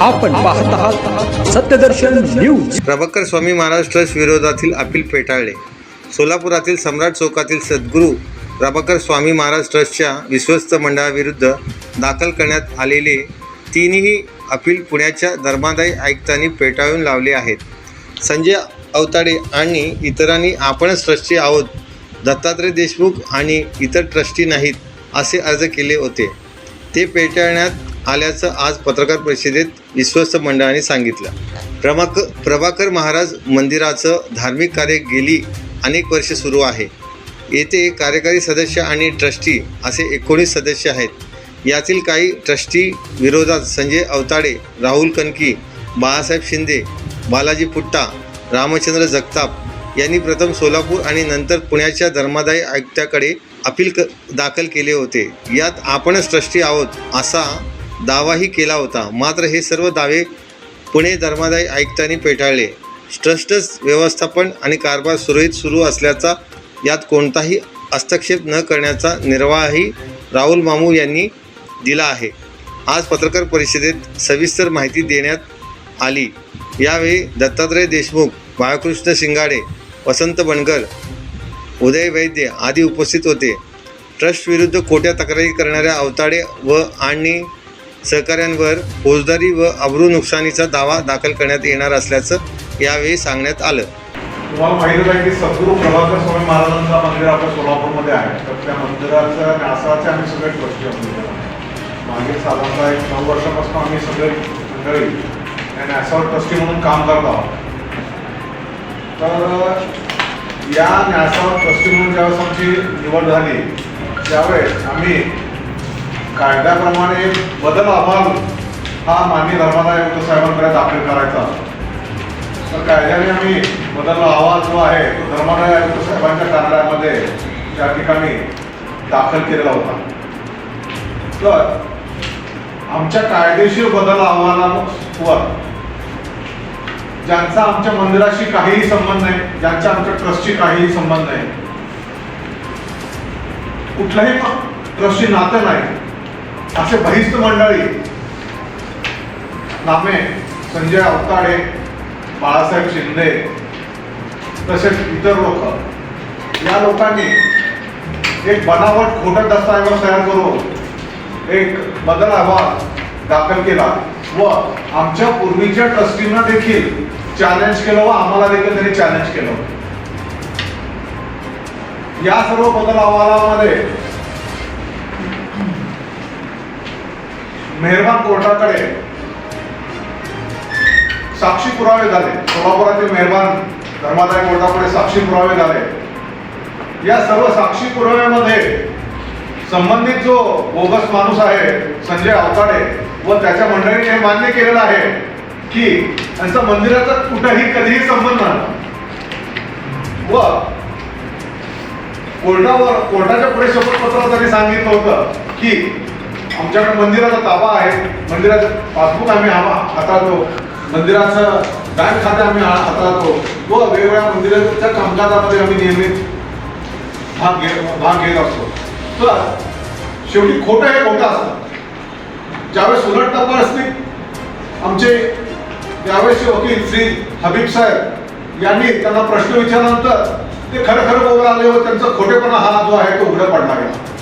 आपण पाहत आहात सत्यदर्शन न्यूज. प्रभाकर स्वामी महाराज ट्रस्ट विरोधातील अपील फेटाळले. सोलापुरातील सम्राट चौकातील सद्गुरू प्रभाकर स्वामी महाराज ट्रस्टच्या विश्वस्त मंडळाविरुद्ध दाखल करण्यात आलेले तीनही अपील पुण्याच्या धर्मादायी आयुक्तांनी फेटाळून लावले आहेत. संजय अवताडे आणि इतरांनी आपणच ट्रस्टी आहोत. दत्तात्रय देशमुख आणि इतर ट्रस्टी नाहीत असे अर्ज केले होते. ते पेटाळण्यात आल्याचं आज पत्रकार परिषदेत विश्वस्त मंडळाने सांगितलं. प्रभाक प्रभाकर महाराज मंदिराचं धार्मिक कार्य गेली अनेक वर्षे सुरू आहे. येथे कार्यकारी सदस्य आणि ट्रस्टी असे एकोणीस सदस्य आहेत. यातील काही ट्रस्टी विरोधात संजय अवताडे राहुल कनकी बाळासाहेब शिंदे बालाजी पुट्टा रामचंद्र जगताप यांनी प्रथम सोलापूर आणि नंतर पुण्याच्या धर्मादायी आयुक्ताकडे अपील क दाखल केले होते. यात आपणच ट्रस्टी आहोत असा दावाही केला होता. मात्र हे सर्व दावे पुणे धर्मादायी आयुक्तांनी पेटाळले. ट्रस्टच व्यवस्थापन आणि कारभार सुरळीत सुरू असल्याचा यात कोणताही हस्तक्षेप न करण्याचा निर्वाहही राहुल मामू यांनी दिला आहे. आज पत्रकार परिषदेत सविस्तर माहिती देण्यात आली. यावेळी दत्तात्रय देशमुख बाळकृष्ण शिंगाडे वसंत बनगर उदय वैद्य आदी उपस्थित होते. ट्रस्ट विरुद्ध खोट्या तक्रारी करणाऱ्या अवताडे व आणि सहकाऱ्यांवर फौजदारी व अब्रू नुकसानीचा दावा दाखल करण्यात येणार असल्याचं यावेळी सांगण्यात आलं. तुम्हाला माहितच आहे की सद्गुरू प्रभाकर स्वामी महाराजांचा मंदिर आपल्या सोलापूरमध्ये आहे. तर त्या मंदिराचं न्यासाचे आम्ही सगळे ट्रस्टी आहोत मागील साधारणतः एक नऊ वर्षापासून आम्ही सगळे मंडळी या न्यासावर ट्रस्टी म्हणून काम करत आहोत. तर या न्यासावर ट्रस्टी म्हणून ज्यावेळेस आमची निवड झाली त्यावेळेस आम्ही कायद्याप्रमाणे बदल अहवाल हा मान्य धर्मादाय आयुक्त साहेबांकडे दाखल करायचा. तर कायद्याने आम्ही बदल अहवाल जो आहे तो धर्मादाय आयुक्त साहेबांच्या कार्यालयामध्ये त्या ठिकाणी दाखल केलेला होता. तर आमच्या कायदेशीर बदल अहवालावर ज्यांचा आमच्या मंदिराशी काहीही संबंध नाही ज्यांचा आमच्या ट्रस्टशी काहीही संबंध नाही कुठलंही ट्रस्टशी नातं नाही असे बहिस्त मंडळी नामे संजय अवताडे बाळासाहेब शिंदे तसेच इतर लोक या लोकांनी एक बनावट खोटं दस्तऐवज तयार करून एक बदल अहवाल दाखल केला व आमच्या पूर्वीच्या ट्रस्टींना देखील चॅलेंज केलं व आम्हाला देखील त्यांनी चॅलेंज केलं. या सर्व बदल अहवाला कोर्टाकडे साक्षी पुरावे झाले. सोलापुरातील मेहरबान धर्मादाय कोर्टाकडे साक्षी पुरावे झाले. या सर्व साक्षी पुराव्यामध्ये संबंधित जो बोगस माणूस आहे संजय अवताडे व त्याच्या मंडळीने हे मान्य केलेलं आहे की त्यांचा मंदिराचा कुठंही कधीही संबंध नाही. व कोर्टावर कोर्टाच्या पुढे शपथपत्रात त्यांनी सांगितलं होतं की आमच्याकडे मंदिराचा ताबा आहे. मंदिराचं पासबुक आम्ही हाताळतो. मंदिराचं बँक खाते आम्ही हाताळतो. व वेगवेगळ्या मंदिराच्या कामकाजामध्ये आम्ही नियमित भाग घेत भाग घेत असतो. तर शेवटी खोटं हे खोटं असतं. ज्यावेळेस उलट तपासणी आमचे त्यावेळेसचे वकील श्री हबीब साहेब यांनी त्यांना प्रश्न विचारल्यानंतर ते खरं खरं बोलून आले व त्यांचा खोटेपणा हा जो आहे तो उघड पडला गेला.